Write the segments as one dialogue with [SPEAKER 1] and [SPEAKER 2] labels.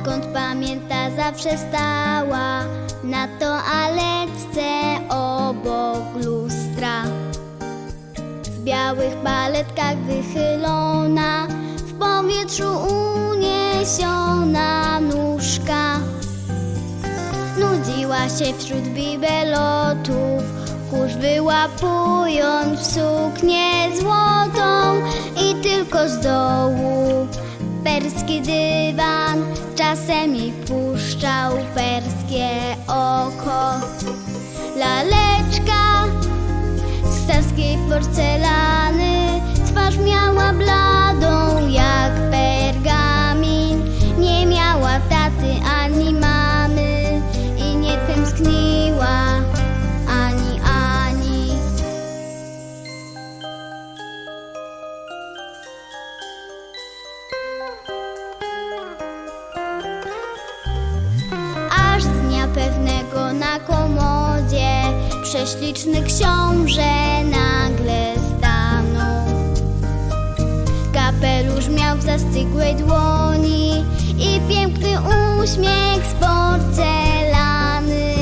[SPEAKER 1] Odkąd pamięta zawsze stała na toaletce obok lustra. W białych baletkach wychylona, w powietrzu uniesiona nóżka. Nudziła się wśród bibelotów, kurz wyłapując w suknię złotą i tylko z dołu perski dywan czasem jej puszczał perskie oko. Laleczka z saskiej porcelany twarz miała bladą pewnego na komodzie prześliczny książę nagle stanął. Kapelusz miał w zastygłej dłoni i piękny uśmiech z porcelany.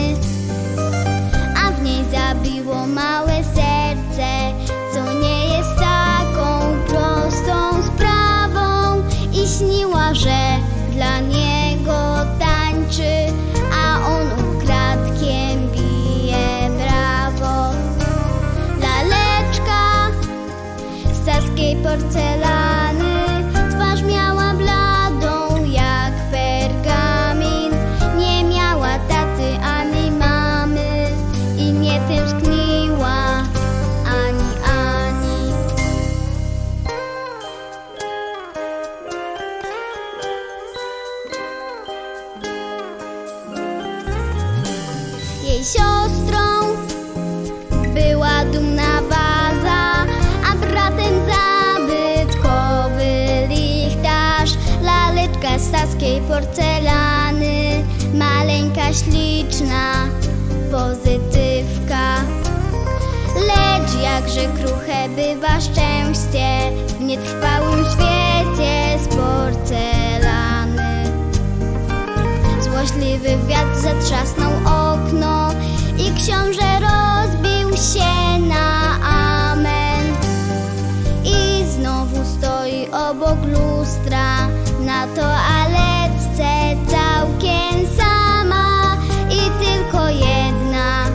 [SPEAKER 1] A w niej zabiło małe serce, co nie jest taką prostą sprawą. I śniła, że dla niego Jej siostrą była dumna waza, a bratem zabytkowy lichtarz, laleczka z saskiej porcelany, maleńka śliczna, pozytywka. Lecz jakże kruche bywa szczęście w nietrwałym świecie z porcelany. Złośliwy wiatr zatrzasnął na toaletce całkiem sama i tylko jedna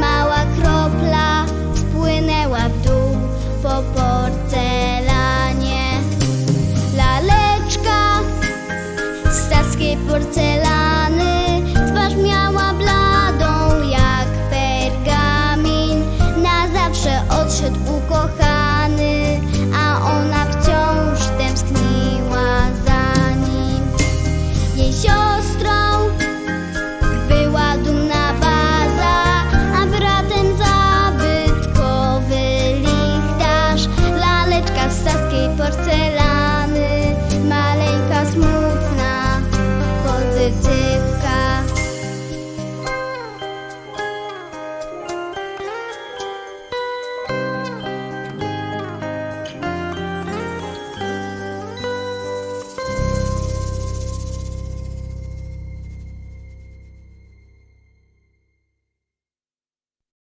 [SPEAKER 1] mała kropla spłynęła w dół po porcelanie. Laleczka z taskiej porcelany.